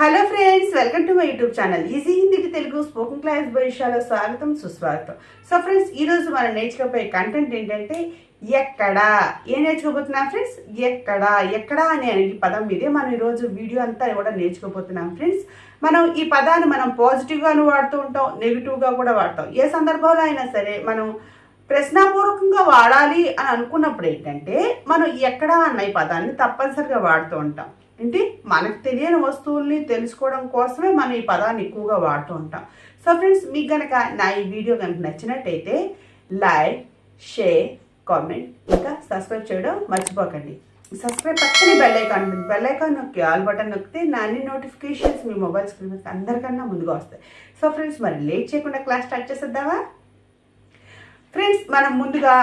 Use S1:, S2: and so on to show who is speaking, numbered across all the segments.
S1: Hello friends welcome to my YouTube channel. Easy Hindi Telugu spoken class భవిష్యాలో స్వాగతం సుస్వాగతం. So friends ఈరోజు మనం నేర్చుకోపోయే content ఏంటంటే ఎక్కడ? ఏం నేర్చుకోబోతున్నాం ఫ్రెండ్స్? ఎక్కడ? ఎక్కడ అనే ఈ పదం మీదే మనం ఈరోజు వీడియో అంతా కూడా నేర్చుకోబోతున్నాం ఫ్రెండ్స్. మనం ఈ పదాన్ని మనం పాజిటివ్గాను వాడుతూ ఉంటాం నెగిటివ్గా కూడా వాడతాం. ఏ సందర్భంలో అయినా సరే మనం ప్రశ్నాపూర్వకంగా వాడాలి అని అనుకున్నప్పుడు ఏంటంటే మనం ఎక్కడ అన్న ఈ పదాన్ని తప్పనిసరిగా వాడుతూ ఉంటాం. ఏంటి మనకు తెలియని వస్తువుల్ని తెలుసుకోవడం కోసమే మనం ఈ పదాన్ని ఎక్కువగా వాడుతూ ఉంటాం. సో ఫ్రెండ్స్ మీకు కనుక నా ఈ వీడియో కనుక నచ్చినట్టయితే లైక్ షేర్ కామెంట్ ఇంకా సబ్స్క్రైబ్ చేయడం మర్చిపోకండి. సబ్స్క్రైబ్ పక్కనే బెల్ ఐకాన్ ఉంటుంది బెల్ ఐకాన్ నొక్కి ఆల్ బటన్ నొక్కితే నా అన్ని నోటిఫికేషన్స్ మీ మొబైల్ స్క్రీన్ మీద అందరికన్నా ముందుగా వస్తాయి. సో ఫ్రెండ్స్ మరి లేట్ చేయకుండా క్లాస్ స్టార్ట్ చేసేద్దామా? ఫ్రెండ్స్ మనం ముందుగా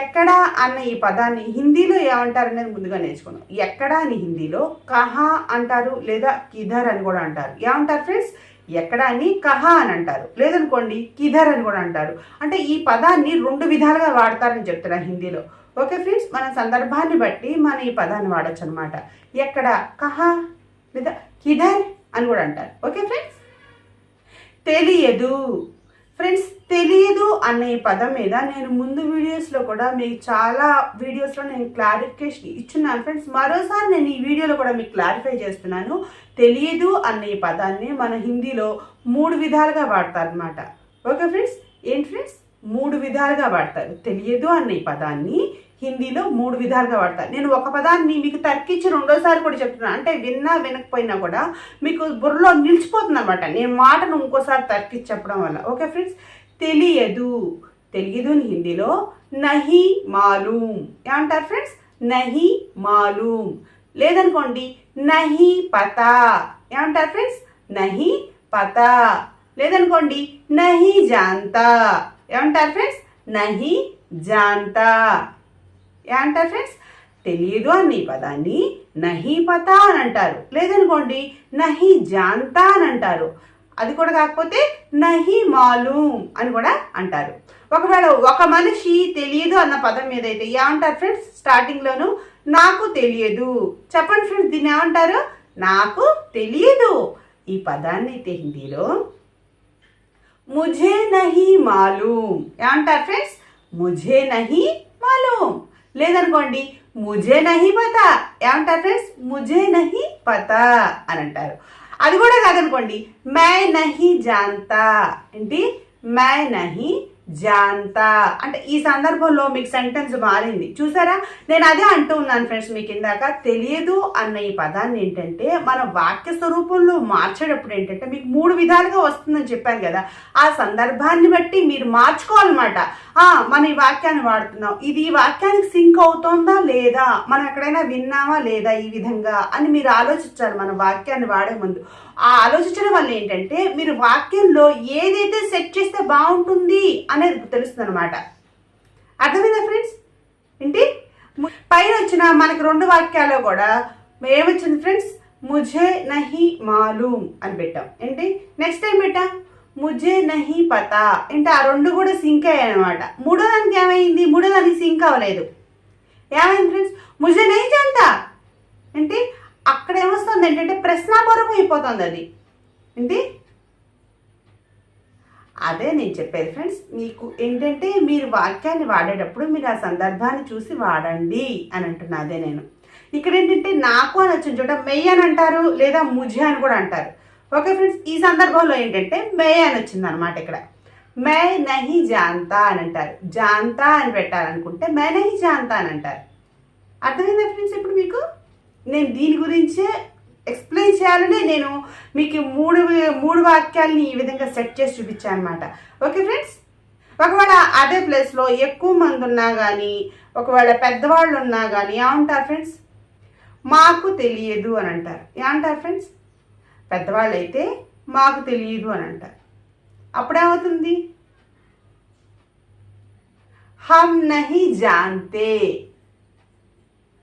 S1: ఎక్కడ అన్న ఈ పదాన్ని హిందీలో ఏమంటారు అనేది ముందుగా నేర్చుకున్నాం ఎక్కడ అని హిందీలో కహా అంటారు లేదా కిధర్ అని కూడా అంటారు. ఏమంటారు ఫ్రెండ్స్ ఎక్కడ అని కహా అని అంటారు. లేదనుకోండి కిధర్ అని కూడా అంటారు. అంటే ఈ పదాన్ని రెండు విధాలుగా వాడతారని చెప్తున్నా హిందీలో. ఓకే ఫ్రెండ్స్ మన సందర్భాన్ని బట్టి మనం ఈ పదాన్ని వాడచ్చు అనమాట ఎక్కడ? కహా లేదా కిధర్ అని కూడా అంటారు. ఓకే ఫ్రెండ్స్ తెలియదు. ఫ్రెండ్స్ తెలియదు అనే పదం మీద నేను ముందు వీడియోస్లో కూడా మీకు చాలా వీడియోస్లో నేను క్లారిఫికేషన్ ఇచ్చున్నాను. ఫ్రెండ్స్ మరోసారి నేను ఈ వీడియోలో కూడా మీకు క్లారిఫై చేస్తున్నాను. తెలియదు అనే పదాన్ని మన హిందీలో మూడు విధాలుగా వాడతారనమాట ఓకే ఫ్రెండ్స్ ఏంటి ఫ్రెండ్స్ మూడు విధాలుగా వాడతారు. తెలియదు అనే పదాన్ని హిందీలో మూడు విధాలుగా వాడతారు నేను ఒక పదాన్ని మీకు తక్కించి రెండోసారి కూడా చెప్తున్నాను అంటే విన్నా వినకపోయినా కూడా మీకు బుర్రలో నిలిచిపోతుంది అనమాట నేను మాటను ఇంకోసారి తక్కించి చెప్పడం వల్ల. Okay friends? తెలియదు. తెలియదు హిందీలో నహి మాలూమ్ ఏమంటారు ఫ్రెండ్స్? నహి మాలూమ్ లేదనుకోండి నహి పతా. ఏమంటారు ఫ్రెండ్స్? నహి పతా. లేదనుకోండి నహి జాంతా. ఏమంటారు ఫ్రెండ్స్? నహి జాంతా. ఏమంటారు ఫ్రెండ్స్? తెలియదు అనే ఈ పదాన్ని నహి పతా అని అంటారు. లేదనుకోండి నహి జాంతా అని అంటారు. అది కూడా కాకపోతే నహి మాలూమ్ అని కూడా అంటారు. ఒకవేళ ఒక మనిషి తెలియదు అన్న పదం మీద అయితే ఏమంటారు ఫ్రెండ్స్ స్టార్టింగ్లోను నాకు తెలియదు. చెప్పండి ఫ్రెండ్స్ దీన్ని ఏమంటారు? నాకు తెలియదు. ఈ పదాన్ని అయితే హిందీలో ముజే నహి మాలూమ్ ఏమంటారు ఫ్రెండ్స్? ముజే నహి మాలూమ్ లేదనుకోండి ముజే నహి పతా? ఏమంటారు ఫ్రెండ్స్ ముజే నహి పతా? అని అంటారు. అది కూడా కాదనుకోండి మై నహి జాంతా. ఏంటి? మై నహి జాంతా. అంటే ఈ సందర్భంలో మీకు సెంటెన్స్ మారింది. చూసారా? నేను అదే అంటూ ఉన్నాను ఫ్రెండ్స్ మీకు ఇందాక తెలియదు అన్న ఈ పదాన్ని ఏంటంటే మన వాక్య స్వరూపంలో మార్చేటప్పుడు ఏంటంటే మీకు మూడు విధాలుగా వస్తుందని చెప్పాను కదా. ఆ సందర్భాన్ని బట్టి మీరు మార్చుకోవాలన్నమాట. మనం ఈ వాక్యాన్ని వాడుతున్నాం. ఇది ఈ వాక్యానికి సింక్ అవుతోందా లేదా? మనం ఎక్కడైనా విన్నామా లేదా ఈ విధంగా అని మీరు ఆలోచించాలి మన వాక్యాన్ని వాడే ముందు. ఆ ఆలోచించడం వల్ల ఏంటంటే మీరు వాక్యంలో ఏదైతే సెట్ చేస్తే బాగుంటుంది అనేది తెలుస్తుంది అనమాట అర్థమైందా ఫ్రెండ్స్ ఏంటి? పైన వచ్చిన మనకి రెండు వాక్యాల్లో కూడా ఏమొచ్చింది ఫ్రెండ్స్ ముజే నహి మాలూమ్ అని పెట్టాం. ఏంటి? నెక్స్ట్ టైం పెట్టాం? ముజే నహి పతా. అంటే ఆ రెండు కూడా సింక్ అయ్యాయి అనమాట మూడో దానికి ఏమైంది? మూడో దానికి సింక్ అవ్వలేదు. ఏమైంది ఫ్రెండ్స్ ముజే నహి జంతా అంటే అక్కడ ఏమొస్తుంది ఏంటంటే ప్రశ్నాపూర్వకం అయిపోతుంది అది. ఏంటి? అదే నేను చెప్పేది ఫ్రెండ్స్ మీకు ఏంటంటే మీరు వాక్యాన్ని వాడేటప్పుడు మీరు ఆ సందర్భాన్ని చూసి వాడండి అని అంటున్నా అదే నేను. ఇక్కడ ఏంటంటే నాకు అని వచ్చిన చోట మెయ్ అని అంటారు లేదా ముజే అని కూడా అంటారు. ఓకే ఫ్రెండ్స్ ఈ సందర్భంలో ఏంటంటే మే అని వచ్చింది అనమాట ఇక్కడ. మే నహి జాంతా అని అంటారు. జాంతా అని పెట్టాలనుకుంటే మే నహి జాంతా అని అంటారు. అర్థమైందా ఫ్రెండ్స్ ఇప్పుడు మీకు? నేను దీని గురించే ఎక్స్ప్లెయిన్ చేయాలని నేను మీకు మూడు మూడు వాక్యాలని ఈ విధంగా సెట్ చేసి చూపించాను అనమాట ఓకే ఫ్రెండ్స్ ఒకవేళ అదే ప్లేస్లో ఎక్కువ మంది ఉన్నా కానీ ఒకవేళ పెద్దవాళ్ళు ఉన్నా కానీ ఏమంటారు ఫ్రెండ్స్ మాకు తెలియదు అని అంటారు. ఏమంటారు ఫ్రెండ్స్ పెద్దవాళ్ళు అయితే మాకు తెలియదు అని అంటారు. అప్పుడేమవుతుంది? హమ్ నహి జాంతే.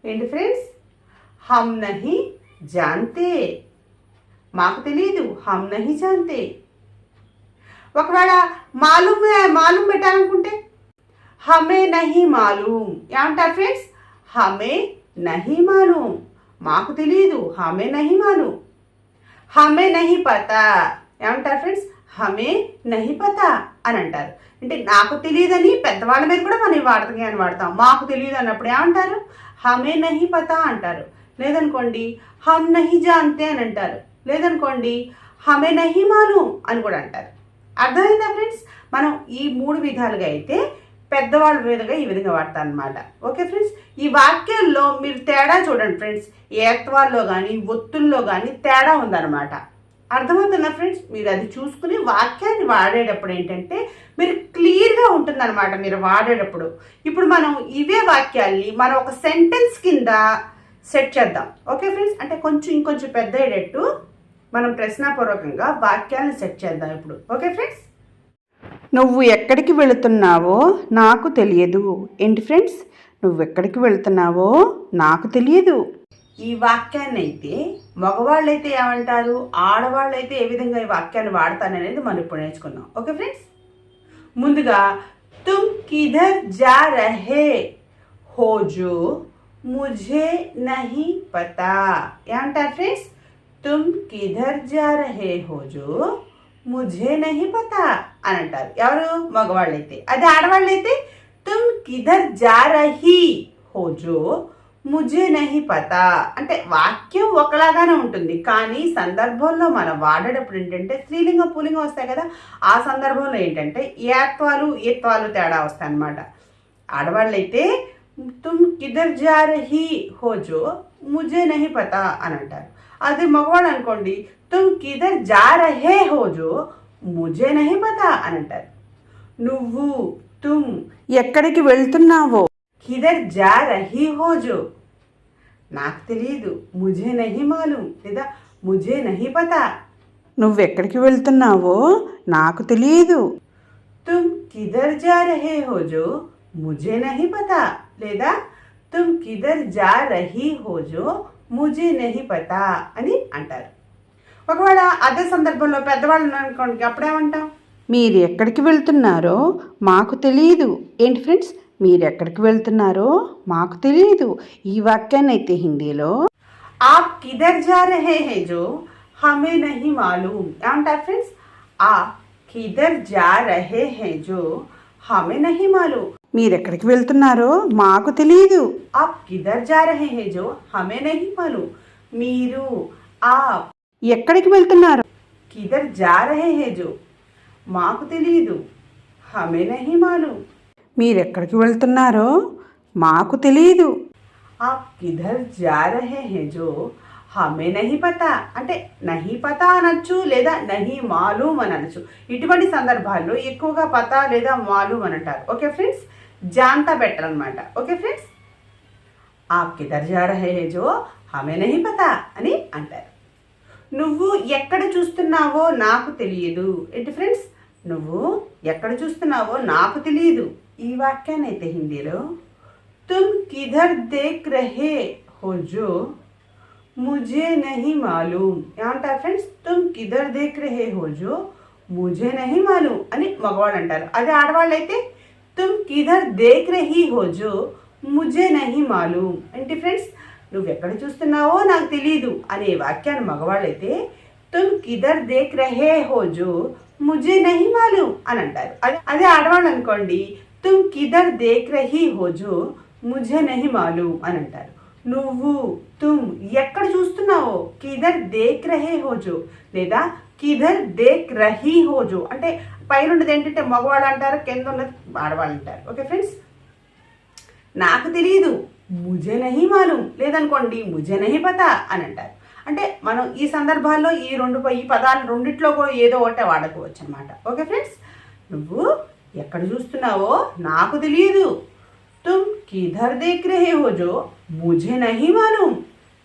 S1: ఏంటి ఫ్రెండ్స్ హమ్ నహి జాంతే మాకు తెలియదు హమ్ నహి జాంతే ఒకవేళ మాలూమ్ మాలూమ్ పెట్టాలనుకుంటే హమే నహి మాలూమ్ ఏమంటారు ఫ్రెండ్స్ హమే నహి మాలూమ్ మాకు తెలియదు హమే నహి మాలూమ్ హమే నహి పతా ఏమంటారు ఫ్రెండ్స్ హమే నహి పతా అని అంటారు. అంటే నాకు తెలియదని పెద్దవాళ్ళ మీద కూడా మనం వాడతాం అని వాడతాం. మాకు తెలియదు అన్నప్పుడు ఏమంటారు? హమే నహి పతా అంటారు. లేదనుకోండి హమ్ నహిజా జాంతే అని అంటారు. లేదనుకోండి హమే నహి మాలూమ్ అని కూడా అంటారు. అర్థమైందా ఫ్రెండ్స్? మనం ఈ మూడు విధాలుగా అయితే పెద్దవాళ్ళ మీదుగా ఈ విధంగా వాడతాం అనమాట ఓకే ఫ్రెండ్స్? ఈ వాక్యాల్లో మీరు తేడా చూడండి ఫ్రెండ్స్. ఏత్వాల్లో కానీ ఒత్తుల్లో కానీ తేడా ఉందన్నమాట. అర్థమవుతుందా ఫ్రెండ్స్? మీరు అది చూసుకుని వాక్యాన్ని వాడేటప్పుడు ఏంటంటే మీరు క్లియర్గా ఉంటుందన్నమాట మీరు వాడేటప్పుడు. ఇప్పుడు మనం ఇవే వాక్యాల్ని మనం ఒక సెంటెన్స్ కింద సెట్ చేద్దాం. ఓకే ఫ్రెండ్స్ అంటే కొంచెం ఇంకొంచెం పెద్ద అయ్యేటట్టు మనం ప్రశ్నాపూర్వకంగా వాక్యాలను సెట్ చేద్దాం ఇప్పుడు. ఓకే ఫ్రెండ్స్ నువ్వు ఎక్కడికి వెళుతున్నావో నాకు తెలియదు. ఏంటి ఫ్రెండ్స్ నువ్వు ఎక్కడికి వెళుతున్నావో నాకు తెలియదు. ఈ వాక్యాన్ని అయితే మగవాళ్ళైతే ఏమంటారు? ఆడవాళ్ళైతే ఏ విధంగా ఈ వాక్యాన్ని వాడతాననేది మనం ఇప్పుడు నేర్చుకుందాం. ఓకే ఫ్రెండ్స్ ముందుగా తుమ్ కిధర్ జా రహే హోజో मुझे नहीं पता। ఏమంటారు ఫ్రెండ్స్ తుమ్ కిధర్ జా రహే హో జో ముఝే పతా అని అంటారు ఎవరు మగవాళ్ళైతే అది ఆడవాళ్ళైతే తుమ్ కిధర్ జా రహి హో జో నహి పతా అంటే వాక్యం ఒకలాగానే ఉంటుంది కానీ సందర్భంలో మనం వాడేటప్పుడు ఏంటంటే స్త్రీలింగ పూలింగం వస్తాయి కదా ఆ సందర్భంలో ఏంటంటే ఏత్వాలు ఏత్వాలు తేడా వస్తాయి అన్నమాట ఆడవాళ్ళైతే తుమ్ కిదర్ జార్ హీ హోజో ముజే నహి పతా అని అంటారు. అదే మగవాడు అనుకోండి తుమ్ కిదర్ జార్ హే హోజో ముజే నహి పతా అని అంటారు. నువ్వు తుమ్ ఎక్కడికి వెళ్తున్నావో? కిదర్ జార్ హీ హోజో నాకు తెలియదు ముజే నహి మాలు లేదా ముజే నహి పతా నువ్వెక్కడికి వెళ్తున్నావో నాకు తెలియదు తుమ్ కిదర్ జార్ హే హోజో ముజే నహి పతా లేదా తుమ్ కిదర్ జా రహీ హోజో ముజే నహి పతా అని అంటారు. ఒకవేళ అదే సందర్భంలో పెద్దవాళ్ళు అనుకోండి అప్పుడేమంటాం? మీరు ఎక్కడికి వెళ్తున్నారో మాకు తెలియదు ఏంటి ఫ్రెండ్స్? మీరు ఎక్కడికి వెళ్తున్నారో మాకు తెలియదు ఈ వాక్యాన్ని అయితే హిందీలో ఆ కిదర్ జా రహే హే జో హమే నహి మాలు ఏమంటారు ఫ్రెండ్స్? ఆ కిదర్ జా రహే హే జో హమే నహి మాలు మీరు ఎక్కడికి వెళ్తున్నారో మాకు తెలియదు ఆప్ కిధర్ జా రహే హే జో హమే నహీ మాలూమ్ మీరు ఆప్ ఎక్కడికి వెళ్తున్నారు? కిధర్ జా రహే హే జో మాకు తెలియదు హమే నహీ మాలూమ్ మీరు ఎక్కడికి వెళ్తున్నారో మాకు తెలియదు ఆప్ కిధర్ జా రహే హే జో హమే నహి పతా అంటే నహి పతా అనొచ్చు లేదా నహి మాలూమ్ అని అనొచ్చు। ఇటువంటి సందర్భాల్లో ఎక్కువగా పతా లేదా మాలూమ్ అని అంటారు. ఓకే ఫ్రెండ్స్ जानता బెటర్ అనమాట ఓకే ఫ్రెండ్స్ ఆప్కి దర్జా రహే హే జో హమే నహీ పతా అని అంటారు నువ్వు ఎక్కడ చూస్తున్నావో నాకు తెలియదు ఏంటి ఫ్రెండ్స్ నువ్వు ఎక్కడ చూస్తున్నావో నాకు తెలియదు ఈ వాక్యాన్ని అయితే హిందీలో తుమ్ కిధర్ దేక్ రహే హో జో ముజే నహి మాలూమ్ ఏమంటారు ఫ్రెండ్స్ తుమ్ కిధర్ దేక్ రహే హో జో ముజే నహి మాలూమ్ అని మగవాళ్ళు అంటారు అదే ఆడవాళ్ళు అయితే తుమ్ కిధర్ దేక్ రహీ హోజో ముజే నహి మాలూమ్ అంటే ఫ్రెండ్స్ నువ్వెక్కడ చూస్తున్నావో నాకు తెలియదు అనే వాక్యాన్ని మగవాళ్ళైతే తుమ్ కిధర్ దేక్ రహే హోజో ముజే నహి మాలూమ్ అని అంటారు. అదే అదే ఆడవాళ్ళు అనుకోండి తుమ్ కిధర్ దేక్ రహీ హోజో ముజే నహి మాలూమ్ అని అంటారు. నువ్వు తుమ్ ఎక్కడ చూస్తున్నావో కిధర్ దేఖ్ రహే హోజో లేదా కిధర్ దేక్ రహీ హోజు అంటే పైన ఉన్నది ఏంటంటే మగవాళ్ళు అంటారు కింద ఉన్నది ఆడవాళ్ళు అంటారు. Okay friends? నాకు తెలియదు ముజనహి మాలూం. లేదనుకోండి ముజనహి నహి అని అంటారు. అంటే మనం ఈ సందర్భాల్లో ఈ రెండు ఈ పదాలు రెండిట్లో కూడా ఏదో ఒకటే వాడుకోవచ్చు అనమాట ఓకే ఫ్రెండ్స్? నువ్వు ఎక్కడ చూస్తున్నావో నాకు తెలియదు తుమ్ కిధర్ దేక్ రహే హోజో ముజనహి మాలూం.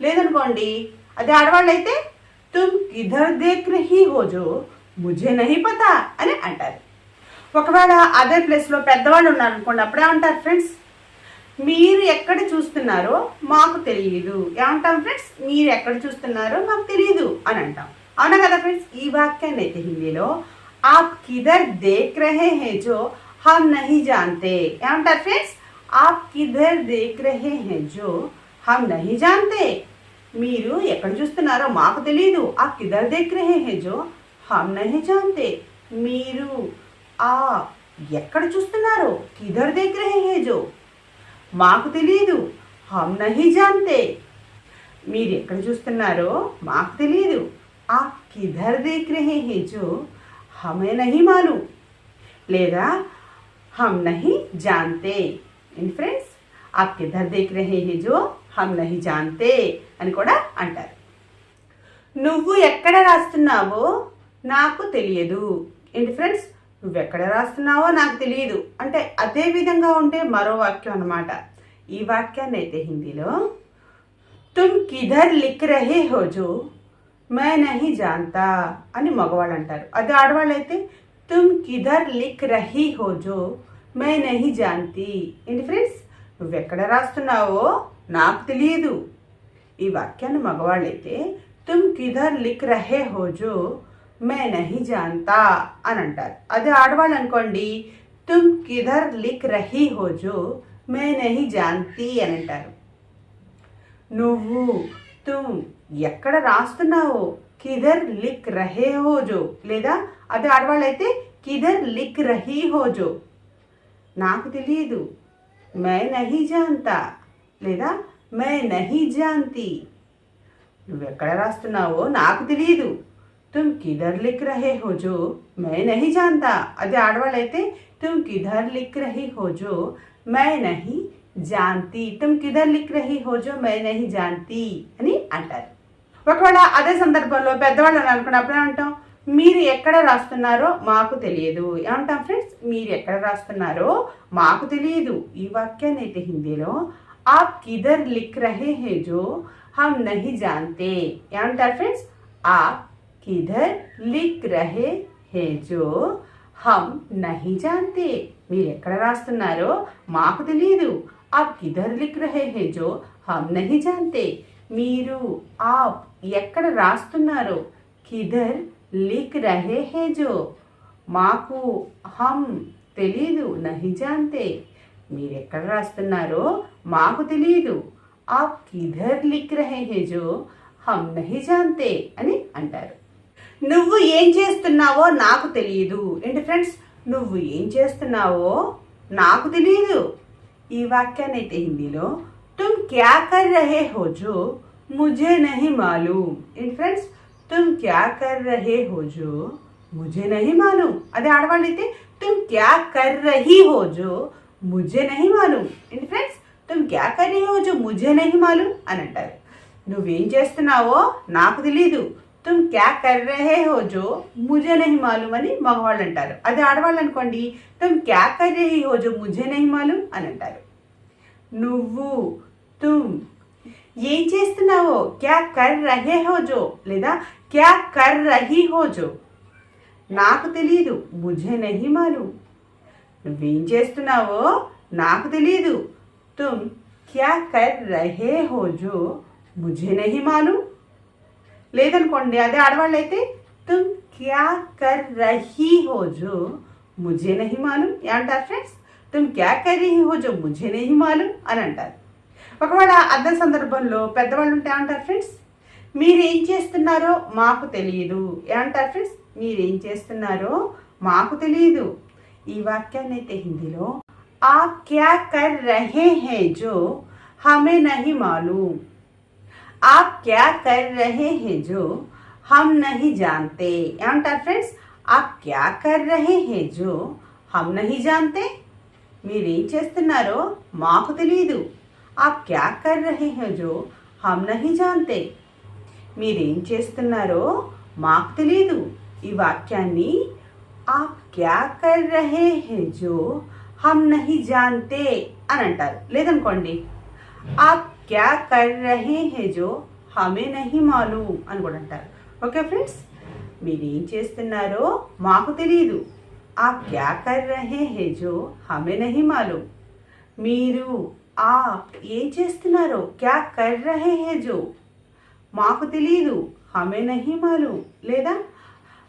S1: లేదనుకోండి అదే ఆడవాళ్ళు అయితే తుమ్ కిధర్ దేక్ రహీ హోజో ముజే నహి పతా అని అంటారు ఒకవేళ అదే ప్లేస్లో పెద్దవాళ్ళు ఉన్నారనుకోండి అప్పుడే అంటారు ఫ్రెండ్స్ మీరు ఎక్కడ చూస్తున్నారో మాకు తెలియదు ఏమంటాం ఫ్రెండ్స్ మీరు ఎక్కడ చూస్తున్నారో మాకు తెలియదు అని అంటాం. అవునా కదా ఫ్రెండ్స్ ఈ వాక్యాన్ని అయితే హిందీలో ఆప్ కిధర్ దేక్ రహే హే జో హమ్ నహి జాంతే ఏమంటారు ఫ్రెండ్స్ ఆప్ కిధర్ దేక్ రహే హే హమ్ నహి జాంతే మీరు ఎక్కడ చూస్తున్నారో మాకు తెలియదు ఆ కిదర్ దేఖ్ రహే హే జో హమ్ నహీ జాంతే మీరు ఆ ఎక్కడ చూస్తున్నారో కిదర్ దేఖ్ రహే హే జో మాకు తెలియదు హమ్ నహీ జాంతే మీరు ఎక్కడ చూస్తున్నారో మాకు తెలియదు ఆ కిధర్ దేఖ్ రహే హే జో హమే నహీ మాలూమ్ లేదా हम नहीं जानते इन ఫ్రెండ్స్ आप किधर देख रहे हैं जो హమ్ నహి జాంతే అని కూడా అంటారు. నువ్వు ఎక్కడ రాస్తున్నావో నాకు తెలియదు. ఏంటి ఫ్రెండ్స్? నువ్వెక్కడ రాస్తున్నావో నాకు తెలియదు. అంటే అదే విధంగా ఉండే మరో వాక్యం అనమాట ఈ వాక్యాన్ని అయితే హిందీలో తుమ్ కిధర్ లిక్ రహే హోజో మే నహి జాంతా అని మగవాళ్ళు అంటారు. అదే ఆడవాళ్ళు అయితే తుమ్ కిధర్ లిక్ రహీ హోజో మే నహి జాంతి ఏంటి ఫ్రెండ్స్? నువ్వెక్కడ రాస్తున్నావో నాకు తెలియదు ఈ వాక్యాన్ని మగవాళ్ళైతే తుమ్ కిధర్ లిక్ రహే హోజో మే నహి జాంతా అని అంటారు. అదే ఆడవాళ్ళు అనుకోండి తుమ్ కిధర్ లిక్ రహీ హోజో మే నహి జాంతి అని అంటారు. నువ్వు తుమ్ ఎక్కడ రాస్తున్నావో? కిధర్ లిక్ రహే హోజో లేదా అదే ఆడవాళ్ళైతే కిధర్ లిక్ రహీ హోజో నాకు తెలియదు మే నహి జాంతా లేదా మే నహీ జాంతి. నువ్వు ఎక్కడ రాస్తున్నావో నాకు తెలియదు తుమ్ కిధర్ లిక్ రహే హోజో మే నహీ జాంతా. అది ఆడవాళ్ళైతే తుమ్ కిధర్ లిక్ రహీ హోజో మే నహీ జాంతి. తుమ్ కిధర్ లిక్ రహీ హోజో మే నహీ జాంతి అని అంటారు. ఒకవేళ అదే సందర్భంలో పెద్దవాళ్ళు అనుకున్నప్పుడు అంటాం మీరు ఎక్కడ రాస్తున్నారో మాకు తెలియదు. ఏమంటాం ఫ్రెండ్స్? మీరు ఎక్కడ రాస్తున్నారో మాకు తెలియదు. ఈ వాక్యాన్ని అయితే హిందీలో ఆప్ కిధర్ లిక్ రహే హే జో హమ్ నహీ జాంతే ఏమంటారు ఫ్రెండ్స్ ఆప్ కిధర్ లిక్ రహే హే జో హమ్ నహీ జాంతే మీరు ఎక్కడ రాస్తున్నారో మాకు తెలియదు ఆప్ కిధర్ లిక్ రహే హే జో హమ్ నహీ జాంతే మీరు ఆప్ ఎక్కడ రాస్తున్నారో కిధర్ లిక్ రహే హే జో మాకు హమ్ తెలీదు నహి జాంతే మీరు ఎక్కడ రాస్తున్నారో మాకు తెలియదు ఆప్ కిధర్ లిక్ రహే హే జో హమ్ నహి జాంతే అని అంటారు నువ్వు ఏం చేస్తున్నావో నాకు తెలియదు ఏంటి ఫ్రెండ్స్ నువ్వు ఏం చేస్తున్నావో నాకు తెలియదు ఈ వాక్యాన్ని అయితే హిందీలో తుమ్ క్యా కర్ రహే హో జో ముజే నహి మాలూమ్ ఏంటి ఫ్రెండ్స్ తుమ్ క్యా కర్ రహే హో జో ముజే నహి మాలూమ్ అదే ఆడవాళ్ళు అయితే తుమ్ క్యా కర్ రహీ హో జో ముజే నహి మాలూమ్ ఏంటి ఫ్రెండ్స్ తుమ్ క్యా कर रही జో जो मुझे అని అంటారు. నువ్వేం చేస్తున్నావో నాకు తెలీదు. తుమ్ క్యా కర్ హోజో హో జో ముజే నహి మాలూమ్ అని మగవాళ్ళు అంటారు. అదే ఆడవాళ్ళు అనుకోండి. తుమ్ క్యా కరీ హోజో హో జో ముజే నహి మాలూమ్ అని అంటారు. నువ్వు తుమ్ ఏం చేస్తున్నావో? క్యా కర్ రహే హో జో లేదా క్యా కర్ రహీ హో జో? నాకు తెలీదు. ముజే నహి మాలూమ్ నువ్వేం చేస్తున్నావో? నాకు తెలీదు. तुम క్యా కర్ రహే హో జో ముఝే నహి లేదనుకోండి అదే ఆడవాళ్ళు అయితే తుమ్ క్యా కర్ రహీ హో జో ముఝే నహి అంటారు ఫ్రెండ్స్ తుమ్ క్యా కర్ రహీ హో జో ముఝే నహి అని అంటారు. ఒకవేళ అర్థ సందర్భంలో పెద్దవాళ్ళు ఉంటే అంటారు ఫ్రెండ్స్ మీరేం చేస్తున్నారో మాకు తెలియదు. ఏమంటారు ఫ్రెండ్స్ మీరేం చేస్తున్నారో మాకు తెలియదు. ఈ వాక్యాన్ని అయితే హిందీలో ఆ క్యా కర్ రహే హే జో హమే నహి మాలూమ్ आप क्या कर रहे हैं जो हम नहीं जानते ఏమంటారు ఫ్రెండ్స్ आप क्या कर रहे हैं जो हम नहीं जानते మీరేం చేస్తున్నారో మాకు తెలియదు आप क्या कर रहे हैं जो हम नहीं जानते మీరేం చేస్తున్నారో మాకు తెలియదు ఈ వాక్యాన్ని आप क्या कर रहे हैं जो హమ్ నహి జాన్తే అని అంటారు. లేదనుకోండి ఆప్ క్యా కర్ రహే హే జో హమే నహి మాలూమ్ అని కూడా అంటారు. Okay friends? మీరు ఏం చేస్తున్నారో మాకు తెలియదు ఆ క్యా కర్ రహే హే జో హమే నహి మాలూమ్ మీరు ఆ ఏం చేస్తున్నారో క్యా కర్ రహే హే జో మాకు తెలియదు హమే నహి మాలూమ్ లేదా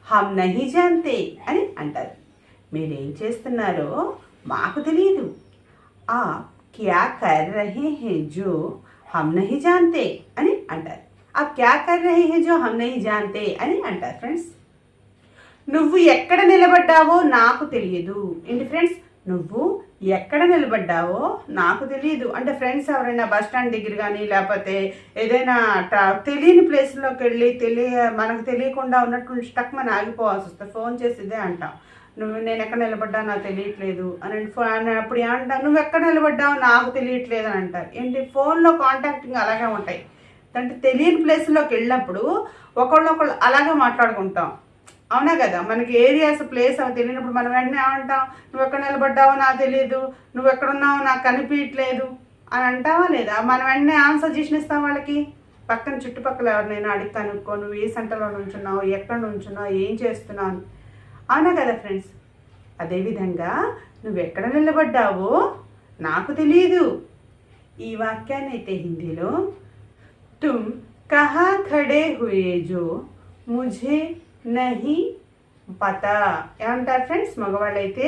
S1: హమ్ నహి జాంతే అని అంటారు. మీరేం చేస్తున్నారో మాకు తెలియదు ఆ క్యా కర్ రహే హే జో హమ్ నహి జాంతే అని అంటారు आप क्या कर रहे हैं जो हम नहीं जानते అని అంటారు ఫ్రెండ్స్ నువ్వు ఎక్కడ నిలబడ్డావో నాకు తెలియదు ఏంటి ఫ్రెండ్స్ నువ్వు ఎక్కడ నిలబడ్డావో నాకు తెలియదు అంటే ఫ్రెండ్స్ ఎవరైనా బస్ స్టాండ్ దగ్గర కానీ లేకపోతే ఏదైనా ట్రా- తెలియని ప్లేస్లోకి వెళ్ళి తెలియ మనకు తెలియకుండా ఉన్నట్టు స్టక్ మన ఆగిపోవాల్సి వస్తుంది ఫోన్ చేసి ఇదే అంటాం నువ్వు నేను ఎక్కడ నిలబడ్డా నాకు తెలియట్లేదు అని ఫో- అని అప్పుడు ఏమంటా నువ్వు ఎక్కడ నిలబడ్డావు నాకు తెలియట్లేదు అని అంటారు. ఏంటి? ఫోన్లో కాంటాక్టింగ్ అలాగే ఉంటాయి. అంటే తెలియని ప్లేస్లోకి వెళ్ళినప్పుడు ఒకళ్ళొకళ్ళు అలాగే మాట్లాడుకుంటాం. అవునా కదా? మనకి ఏరియాస్ ప్లేస్ అవి తెలియనప్పుడు మనం వెంటనే ఏమంటాం నువ్వు ఎక్కడ నిలబడ్డావో నాకు తెలియదు. నువ్వు ఎక్కడున్నావో నాకు కనిపించట్లేదు అని అంటావా లేదా? మనం వెంటనే ఆన్సర్ చేసిన ఇస్తాం వాళ్ళకి. పక్కన చుట్టుపక్కల ఎవరినైనా అడిగి కనుక్కో నువ్వు ఏ సెంటర్లో నుంచున్నావు? ఎక్కడ నుంచున్నావు? ఏం చేస్తున్నావు? అవునా కదా ఫ్రెండ్స్? అదేవిధంగా నువ్వెక్కడ నిలబడ్డావో నాకు తెలీదు. ఈ వాక్యాన్ని అయితే హిందీలో తుమ్ కహా ఖడే హుయే జో ముఝే నహి పత ఏమంటారు ఫ్రెండ్స్? మగవాళ్ళైతే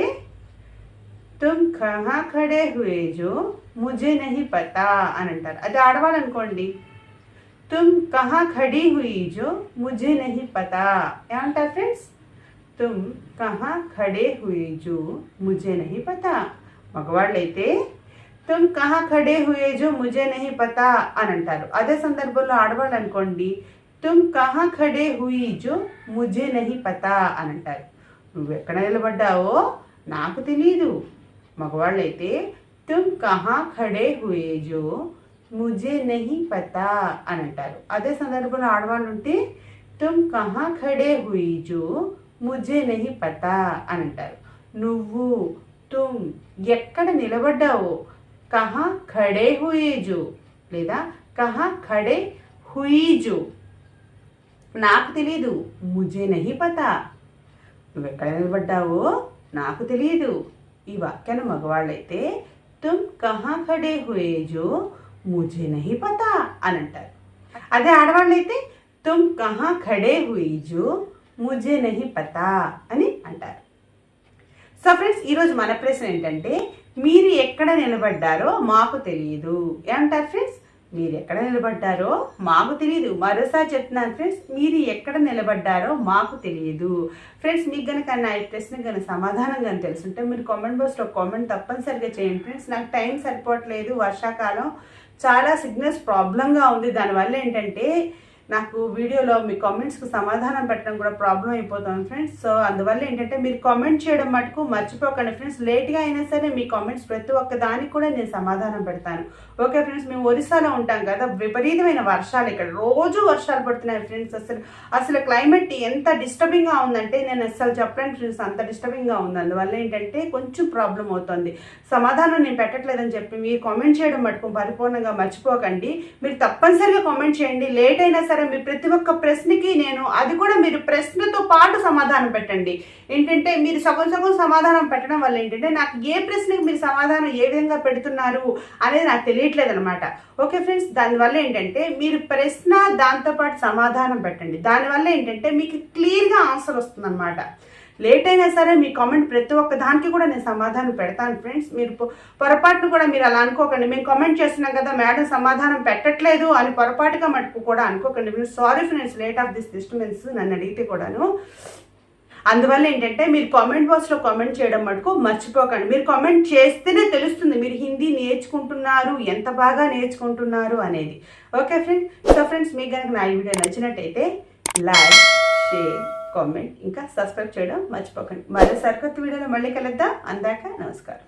S1: తుమ్ కహా ఖడే హుయే జో ముఝే నహి పత అని అంటారు. అది ఆడవాలనుకోండి తుమ్ కహా ఖడీ హుయీజో జో ముఝే నహి పత ఏమంటారు ఫ్రెండ్స్? తుమ్ కహా ఖడే హుయే జో ముజే నహి పతా మగవాళ్ళైతే తుమ్ కహా ఖడే హుయే జో ముజే నహి పతా అని అంటారు. అదే సందర్భంలో ఆడవాళ్ళు అనుకోండి తుమ్ కహా ఖడే హుయి జో ముజే నహి పతా అని అంటారు. నువ్వు ఎక్కడ నిలబడ్డావో నాకు తెలీదు. మగవాళ్ళైతే తుమ్ కహా ఖడే హుయే జో ముజే నహి పతా అని అంటారు. అదే సందర్భంలో ఆడవాళ్ళు ఉంటే తుమ్ కహా ఖడే హుయి జో ముజే నహి పతా అని అంటారు నువ్వు తుమ్ ఎక్కడ నిలబడ్డావో కహా ఖడే హుయేజో లేదా కహా ఖడే హుయిజు. నాకు తెలీదు ముజే నహి పతా. నువ్వు ఎక్కడ నిలబడ్డావో నాకు తెలియదు ఈ వాక్యాన్ని మగవాళ్ళైతే తుమ్ కహా ఖడే హుయేజో ముజే నహి పతా అని అంటారు అదే ఆడవాళ్ళైతే తుమ్ కహా ఖడే హుయిజో ముజే నహి పతా అని అంటారు. సో ఫ్రెండ్స్ ఈరోజు మన ప్రశ్న ఏంటంటే మీరు ఎక్కడ నిలబడ్డారో మాకు తెలియదు ఏమంటారు ఫ్రెండ్స్ మీరు ఎక్కడ నిలబడ్డారో మాకు తెలియదు మరోసారి చెప్తున్నాను ఫ్రెండ్స్ మీరు ఎక్కడ నిలబడ్డారో మాకు తెలియదు ఫ్రెండ్స్ మీకు కనుక నా ఈ ప్రశ్న కనుక సమాధానం కానీ తెలుసుంటే మీరు కామెంట్ బాక్స్లో కామెంట్ తప్పనిసరిగా చేయండి ఫ్రెండ్స్ నాకు టైం సరిపోవట్లేదు వర్షాకాలం చాలా సిగ్నల్స్ ప్రాబ్లంగా ఉంది. దానివల్ల ఏంటంటే నాకు వీడియోలో మీ కామెంట్స్కి సమాధానం పెట్టడం కూడా ప్రాబ్లం అయిపోతుంది ఫ్రెండ్స్ సో అందువల్ల ఏంటంటే మీరు కామెంట్ చేయడం మటుకు మర్చిపోకండి ఫ్రెండ్స్ లేట్గా అయినా సరే మీ కామెంట్స్ ప్రతి ఒక్క దానికి కూడా నేను సమాధానం పెడతాను. ఓకే ఫ్రెండ్స్ మేము ఒరిస్సాలో ఉంటాం కదా విపరీతమైన వర్షాలు ఇక్కడ. రోజు వర్షాలు పడుతున్నాయి ఫ్రెండ్స్ అసలు అసలు క్లైమేట్ ఎంత డిస్టర్బింగ్గా ఉందంటే నేను అసలు చెప్పలేను ఫ్రెండ్స్ అంత డిస్టర్బింగ్గా ఉంది. అందువల్ల ఏంటంటే కొంచెం ప్రాబ్లం అవుతుంది. సమాధానం నేను పెట్టట్లేదని చెప్పి మీరు కామెంట్ చేయడం మటుకు పరిపూర్ణంగా మర్చిపోకండి. మీరు తప్పనిసరిగా కామెంట్ చేయండి. లేట్ అయినా సరే మీ ప్రతి ఒక్క ప్రశ్నకి నేను అది కూడా మీరు ప్రశ్నతో పాటు సమాధానం పెట్టండి. ఏంటంటే మీరు సగం సగం సమాధానం పెట్టడం వల్ల ఏంటంటే నాకు ఏ ప్రశ్నకి మీరు సమాధానం ఏ విధంగా పెడుతున్నారు అనేది నాకు తెలియట్లేదు అనమాట ఓకే ఫ్రెండ్స్ దానివల్ల ఏంటంటే మీరు ప్రశ్న దాంతోపాటు సమాధానం పెట్టండి. దానివల్ల ఏంటంటే మీకు క్లియర్గా ఆన్సర్ వస్తుందన్నమాట. లేట్ అయినా సరే మీ కామెంట్ ప్రతి ఒక్క దానికి కూడా నేను సమాధానం పెడతాను ఫ్రెండ్స్. మీరు పొ- పొరపాటును కూడా మీరు అలా అనుకోకండి. మేము కామెంట్ చేస్తున్నాం కదా మేడం సమాధానం పెట్టట్లేదు అని పొరపాటుగా మటుకు కూడా అనుకోకండి. మీరు sorry friends late of this disturbance నన్ను అడిగితే కూడాను. అందువల్ల ఏంటంటే మీరు కామెంట్ బాక్స్లో కామెంట్ చేయడం మటుకు మర్చిపోకండి. మీరు కామెంట్ చేస్తేనే తెలుస్తుంది మీరు హిందీ నేర్చుకుంటున్నారు ఎంత బాగా నేర్చుకుంటున్నారు అనేది. ఓకే ఫ్రెండ్స్ సో ఫ్రెండ్స్ మీకు కనుక నా ఈ వీడియో నచ్చినట్టయితే లైక్ షేర్ కామెంట్ ఇంకా సబ్స్క్రైబ్ చేయడం మర్చిపోకండి. మరోసారి కొత్త వీడియోలో మళ్ళీ కలుద్దాం. అందాక నమస్కారం.